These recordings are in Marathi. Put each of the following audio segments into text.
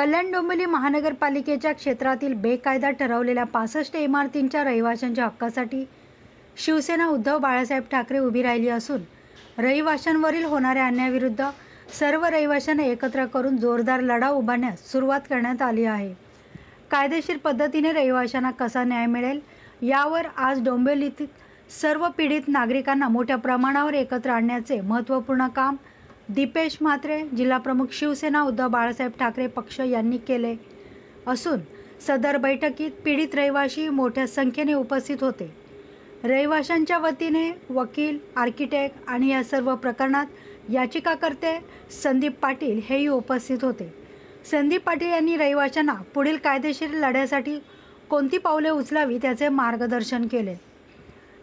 कल्याण डोंबिवली महानगरपालिकेच्या क्षेत्रातील बेकायदा ठरवलेल्या पासष्ट इमारतींच्या रहिवाशांच्या हक्कासाठी शिवसेना उद्धव बाळासाहेब ठाकरे उभी राहिली असून रहिवाशांवरील होणाऱ्या अन्यायाविरुद्ध सर्व रहिवाशांना एकत्र करून जोरदार लढा उभारण्यास सुरुवात करण्यात आली आहे. कायदेशीर पद्धतीने रहिवाशांना कसा न्याय मिळेल यावर आज डोंबिवलीतील सर्व पीडित नागरिकांना मोठ्या प्रमाणावर एकत्र आणण्याचे महत्त्वपूर्ण काम दीपेश म्हात्रे जिल्हाप्रमुख शिवसेना उद्धव बाळासाहेब ठाकरे पक्ष यांनी केले. असून सदर बैठकीत पीडित रहिवाशी मोठ्या संख्येने उपस्थित होते. रहिवाशांच्या वतीने वकील आर्किटेक्ट आणि या सर्व प्रकरणात याचिकाकर्ते संदीप पाटील हेही उपस्थित होते. संदीप पाटील यांनी रहिवाशांना पुढील कायदेशीर लढ्यासाठी कोणती पावले उचलावी त्याचे मार्गदर्शन केले.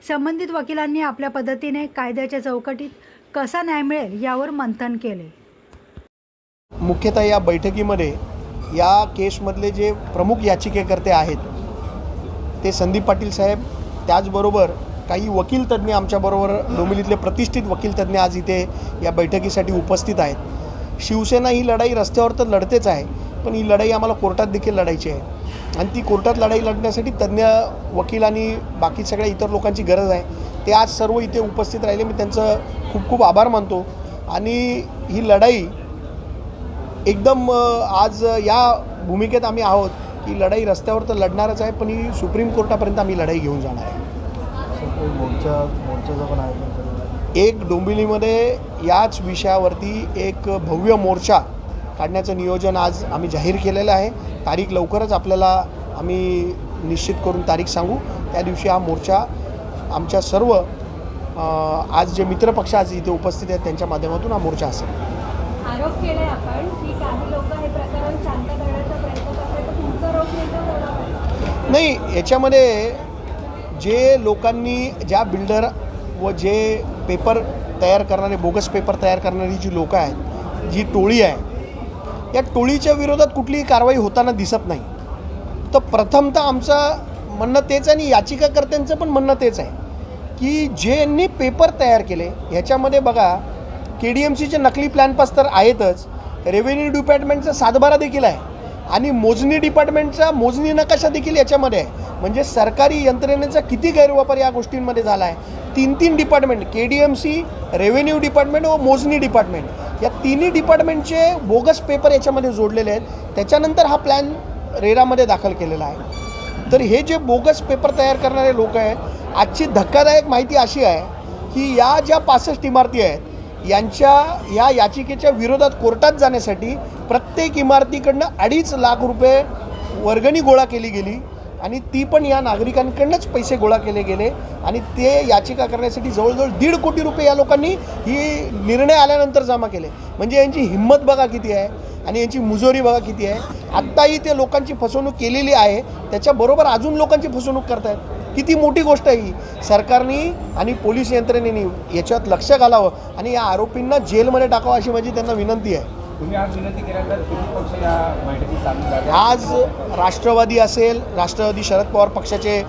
संबंधित वकिलांनी आपल्या पद्धतीने कायद्याच्या चौकटीत कसा न्याय मिळेल यावर मंथन केले. मुख्यतः या बैठकीमध्ये या केसमधले जे प्रमुख याचिकेकर्ते आहेत ते संदीप पाटील साहेब त्याचबरोबर काही वकील तज्ज्ञ आमच्याबरोबर डोंबिवलीतले प्रतिष्ठित वकील तज्ज्ञ आज इथे या बैठकीसाठी उपस्थित आहेत. शिवसेना ही लढाई रस्त्यावर तर लढतेच आहे पण ही लढाई आम्हाला कोर्टात देखील लढायची आहे. आणि ती कोर्टात लढाई लढण्यासाठी तज्ज्ञ वकील आणि बाकी सगळ्या इतर लोकांची गरज आहे. ते आज सर्व इथे उपस्थित राहिले. मी त्यांचं खूप खूप आभार मानतो. आणि ही लढाई एकदम आज या भूमिकेत आम्ही आहोत. की लढाई रस्त्यावर तर लढणारच आहे पण ही सुप्रीम कोर्टापर्यंत आम्ही लढाई घेऊन जाणार आहे. एक डोंबिवलीमध्ये याच विषयावरती एक भव्य मोर्चा काढण्याचं नियोजन आज आम्ही जाहीर केलेलं आहे. तारीख लवकरच आपल्याला आम्ही निश्चित करून तारीख सांगू. त्या दिवशी हा मोर्चा आमच्या सर्व आज जे मित्रपक्ष आज इथे उपस्थित आहेत त्यांच्या माध्यमातून हा मोर्चा असेल. आरोप केलाय आपण की काही लोक हे प्रकरण शांत करण्याचा प्रयत्न करतात तर तुमचा रोख नेमका कोणावर नाही याच्यामध्ये जे लोकांनी ज्या बिल्डर व जे पेपर तयार करणारे बोगस पेपर तयार करणारी जी लोकं आहेत जी टोळी आहे या टोळीच्या विरोधात कुठलीही कारवाई होताना दिसत नाही. तर प्रथमतः आमचं म्हणणं तेच आहे आणि याचिकाकर्त्यांचं पण म्हणणं तेच आहे. की ज्यांनी पेपर तयार केले ह्याच्यामध्ये बघा के डी एम सीचे नकली प्लॅन पास तर आहेतच. रेव्हेन्यू डिपार्टमेंटचा सातबारा देखील आहे. आणि मोजणी डिपार्टमेंटचा मोजणी नकाशा देखील याच्यामध्ये आहे. म्हणजे सरकारी यंत्रणेचा किती गैरवापर या गोष्टींमध्ये झाला आहे तीन तीन department K D M C revenue department व मोजणी डिपार्टमेंट या तिन्ही डिपार्टमेंटचे बोगस पेपर याच्यामध्ये जोडलेले आहेत. त्याच्यानंतर हा प्लॅन रेरामध्ये दाखल केलेला आहे. तर हे जे बोगस पेपर तयार करणारे लोक आहेत आजची धक्कादायक माहिती अशी आहे की या ज्या पासष्ट इमारती आहेत यांच्या या याचिकेच्या विरोधात कोर्टात जाण्यासाठी प्रत्येक इमारतीकडनं अडीच लाख रुपये वर्गणी गोळा केली गेली आणि ती पण या नागरिकांकडनंच पैसे गोळा केले गेले आणि ते याचिका करण्यासाठी जवळजवळ दीड कोटी रुपये या लोकांनी ही निर्णय आल्यानंतर जमा केले. म्हणजे यांची हिंमत बघा किती आहे आणि यांची मुजोरी बघा किती आहे. आत्ताही ते लोकांची फसवणूक केलेली आहे. त्याच्याबरोबर अजून लोकांची फसवणूक करतायत. किती मोठी गोष्ट आहे ही. सरकारने आणि पोलीस यंत्रणेने याच्यात लक्ष घालावं आणि या आरोपींना जेलमध्ये टाकावं अशी माझी त्यांना विनंती आहे. तुम्ही आज राष्ट्रवादी असेल राष्ट्रवादी शरद पवार पक्षाचे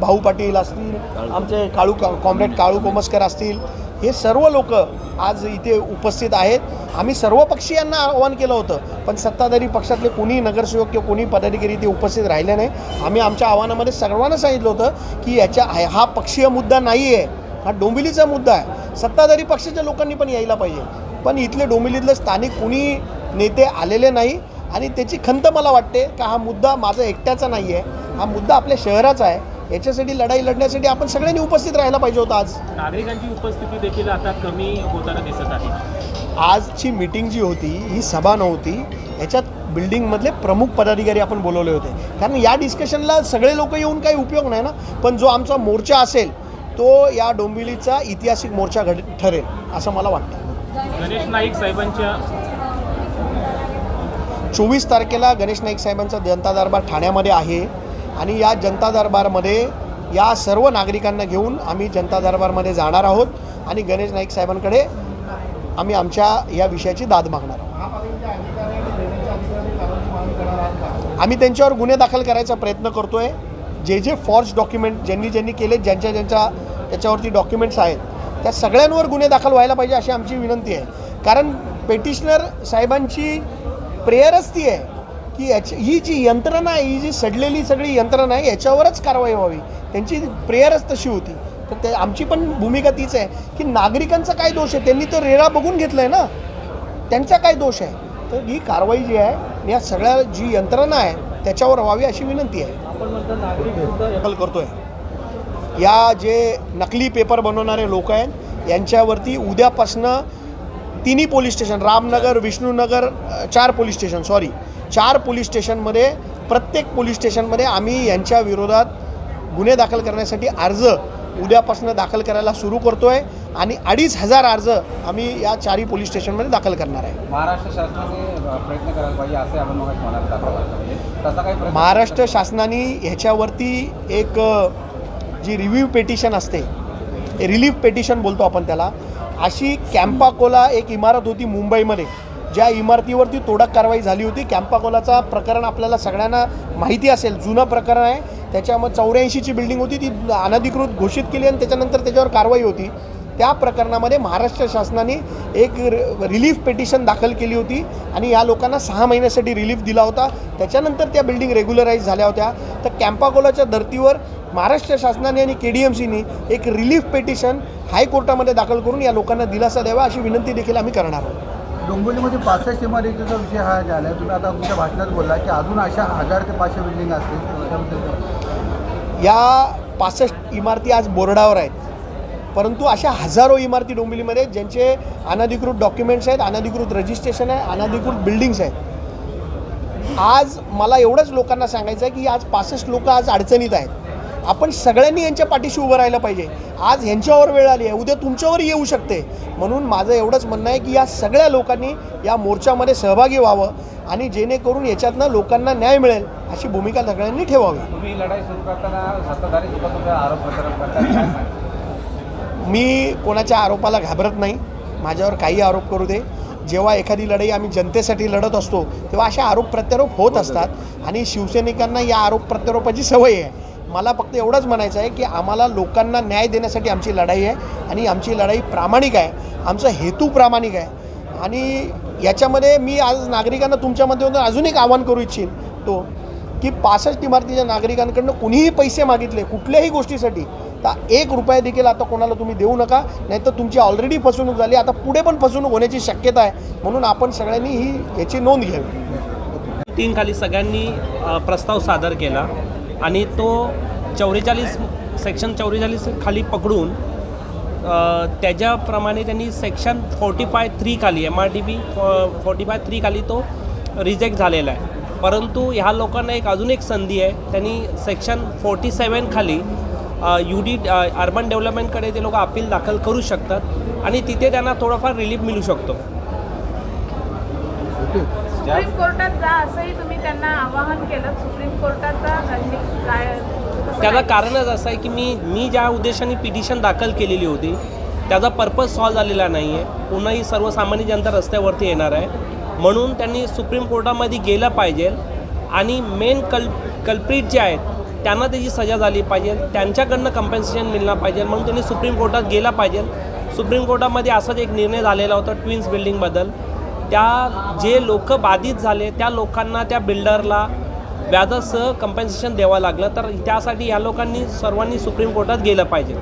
भाऊ पाटील असतील आमचे काळू कॉम्रेड काळू कोमस्कर असतील हे सर्व लोक आज इथे उपस्थित आहेत. आम्ही सर्व पक्षीयांना आवाहन केलं होतं पण सत्ताधारी पक्षातले कोणी नगरसेवक किंवा कोणी पदाधिकारी ते उपस्थित राहिले नाही. आम्ही आमच्या आव्हानामध्ये सर्वांना सांगितलं होतं की याच्या हा पक्षीय मुद्दा नाही आहे हा डोंबिवलीचा मुद्दा आहे. सत्ताधारी पक्षाच्या लोकांनी पण यायला पाहिजे. पण इथले डोंबिलीतलं स्थानिक कुणी नेते आलेले नाही आणि त्याची खंत मला वाटते का हा मुद्दा माझा एकट्याचा नाही आहे हा मुद्दा आपल्या शहराचा आहे. याच्यासाठी लढाई लढण्यासाठी आपण सगळ्यांनी उपस्थित राहायला पाहिजे होतं आज. नागरिकांची उपस्थिती देखील आता कमी होताना दिसत आहे. आजची मीटिंग जी होती ही सभा नव्हती याच्यात बिल्डिंगमधले प्रमुख पदाधिकारी आपण बोलवले होते. कारण या डिस्कशनला सगळे लोक येऊन काही उपयोग नाही ना. पण जो आमचा मोर्चा असेल तो या डोंबिवलीचा ऐतिहासिक मोर्चा घड ठरेल असं मला वाटतं. गणेश नाईक साहेबांच्या चोवीस तारखेला गणेश नाईक साहेबांचा जनता दरबार ठाण्यामध्ये आहे. आणि या जनता दरबारमध्ये या सर्व नागरिकांना घेऊन आम्ही जनता दरबारमध्ये जाणार आहोत. आणि गणेश नाईक साहेबांकडे आम्ही आमच्या या विषयाची दाद मागणार आहोत. आम्ही त्यांच्यावर गुन्हे दाखल करायचा प्रयत्न करतो आहे जे जे फॉर्ज डॉक्युमेंट ज्यांनी ज्यांनी केले ज्यांच्या ज्यांच्या त्याच्यावरती डॉक्युमेंट्स आहेत त्या सगळ्यांवर गुन्हे दाखल व्हायला पाहिजे अशी आमची विनंती आहे. कारण पेटिशनर साहेबांची प्रेयरच ती आहे. की याची ही जी यंत्रणा आहे ही जी सडलेली सगळी यंत्रणा आहे याच्यावरच कारवाई व्हावी. त्यांची प्रेयरच तशी होती. तर ते आमची पण भूमिका तीच आहे की नागरिकांचा काय दोष आहे? त्यांनी तर रेरा बघून घेतलं आहे ना. त्यांचा काय दोष आहे? तर ही कारवाई जी आहे या सगळ्या जी यंत्रणा आहे त्याच्यावर व्हावी अशी विनंती आहे. दाखल करतोय. या जे नकली पेपर बनवणारे लोक आहेत यांच्यावरती उद्यापासनं तिन्ही पोलीस स्टेशन रामनगर विष्णूनगर चार पोलीस स्टेशन सॉरी चार पोलीस स्टेशनमध्ये प्रत्येक पोलीस स्टेशनमध्ये आम्ही यांच्या विरोधात गुन्हे दाखल करण्यासाठी अर्ज उद्यापासनं दाखल करायला सुरू करतो आहे आणि अडीच हजार अर्ज आम्ही या चारही पोलीस स्टेशनमध्ये दाखल करणार आहे. महाराष्ट्र शासनाने प्रयत्न करायला पाहिजे असे आपण म्हणजे तसा काही महाराष्ट्र शासनाने ह्याच्यावरती एक जी रिव्ह्यू पेटिशन असते रिलीफ पेटिशन बोलतो आपण त्याला अशी कॅम्पाकोला एक इमारत होती मुंबईमध्ये. ज्या इमारतीवरती तोडक कारवाई झाली होती कॅम्पाकोलाचा प्रकरण आपल्याला सगळ्यांना माहिती असेल जुनं प्रकरण आहे. त्याच्यामध्ये चौऱ्याऐंशीची बिल्डिंग होती ती अनधिकृत घोषित केली आणि त्याच्यानंतर त्याच्यावर कारवाई होती. त्या प्रकरणामध्ये महाराष्ट्र शासनाने एक रिलीफ पेटिशन दाखल केली होती आणि या लोकांना सहा महिन्यासाठी रिलीफ दिला होता. त्याच्यानंतर त्या बिल्डिंग रेग्युलराईज झाल्या होत्या. तर कॅम्पाकोलाच्या धर्तीवर महाराष्ट्र शासनाने आणि के डी एम सीने एक रिलीफ पेटिशन हायकोर्टामध्ये दाखल करून या लोकांना दिलासा द्यावा अशी विनंती देखील आम्ही करणार आहोत. डोंबिवलीमध्ये पासष्ट इमारतीचा विषय हा झाला. आहे तुम्ही आता तुमच्या भाषणात बोलला की अजून अशा हजार ते पाचशे बिल्डिंग असतील. या पासष्ट इमारती आज बोर्डावर आहेत. परंतु अशा हजारो इमारती डोंबिवलीमध्ये ज्यांचे अनधिकृत डॉक्युमेंट्स आहेत अनधिकृत रजिस्ट्रेशन आहे अनधिकृत बिल्डिंग्स आहेत. आज मला एवढंच लोकांना सांगायचं आहे की आज पासष्ट लोक आज अडचणीत आहेत. आपण सगळ्यांनी यांच्या पाठीशी उभं राहिलं पाहिजे. आज ह्यांच्यावर वेळ आली आहे. उद्या तुमच्यावर येऊ शकते. म्हणून माझं एवढंच म्हणणं आहे की या सगळ्या लोकांनी या मोर्चामध्ये सहभागी व्हावं आणि जेणेकरून याच्यातनं लोकांना न्याय मिळेल अशी भूमिका सगळ्यांनी ठेवावी. ही लढाई सुरू करताना आरोप? मी कोणाच्या आरोपाला घाबरत नाही. माझ्यावर काही आरोप करू दे. जेव्हा एखादी लढाई आम्ही जनतेसाठी लढत असतो तेव्हा अशा आरोप प्रत्यारोप होत असतात. आणि शिवसैनिकांना या आरोप प्रत्यारोपाची सवय आहे. मला फक्त एवढंच म्हणायचं आहे की आम्हाला लोकांना न्याय देण्यासाठी आमची लढाई आहे आणि आमची लढाई प्रामाणिक आहे. आमचा हेतू प्रामाणिक आहे. आणि याच्यामध्ये मी आज नागरिकांना तुमच्यामध्ये अजून एक आवाहन करू इच्छितो की पासष्ट इमारतीच्या नागरिकांकडनं कुणीही पैसे मागितले कुठल्याही गोष्टीसाठी तर एक रुपया देखील आता कोणाला तुम्ही देऊ नका नाहीतर तुमची ऑलरेडी फसवणूक झाली आता पुढे पण फसवणूक होण्याची शक्यता आहे. म्हणून आपण सगळ्यांनी ही याची नोंद घ्यावी. तीन सगळ्यांनी प्रस्ताव सादर केला. आणि तो चौवेचाळीस सेक्शन चौवेचाळीस खाली पकडून त्याच्याप्रमाणे त्यांनी सेक्शन फोर्टी फाय थ्री खाली M R T B forty five three खाली तो रिजेक्ट झालेला आहे. परंतु ह्या लोकांना एक अजून एक संधी आहे त्यांनी सेक्शन फोर्टी सेवन खाली यू डी अर्बन डेव्हलपमेंटकडे ते लोक अपील दाखल करू शकतात आणि तिथे त्यांना थोडंफार रिलीफ मिळू शकतो. सुप्रीम कोर्टात जा असंही तुम्ही त्यांना आवाहन केलं. सुप्रीम कोर्टाचा काय त्याला? कारणच असं आहे की मी मी ज्या उद्देशाने पिटिशन दाखल केलेली होती त्याचा पर्पज सॉल्व झालेला नाही आहे पुन्हा ही सर्वसामान्य जनता रस्त्यावरती येणार आहे. म्हणून त्यांनी सुप्रीम कोर्टामध्ये गेलं पाहिजे आणि मेन कल कल्प्रिट जे आहेत त्यांना त्याची सजा झाली पाहिजे. त्यांच्याकडनं कम्पन्सेशन मिळणार पाहिजे. म्हणून त्यांनी सुप्रीम कोर्टात गेला पाहिजे. सुप्रीम कोर्टामध्ये असाच एक निर्णय झालेला होता ट्विन्स बिल्डिंगबद्दल त्या जे लोक बाधित झाले त्या लोकांना त्या बिल्डरला व्याजासह कंपन्सेशन द्यावं लागलं. तर त्यासाठी या लोकांनी सर्वांनी सुप्रीम कोर्टात गेलं पाहिजे.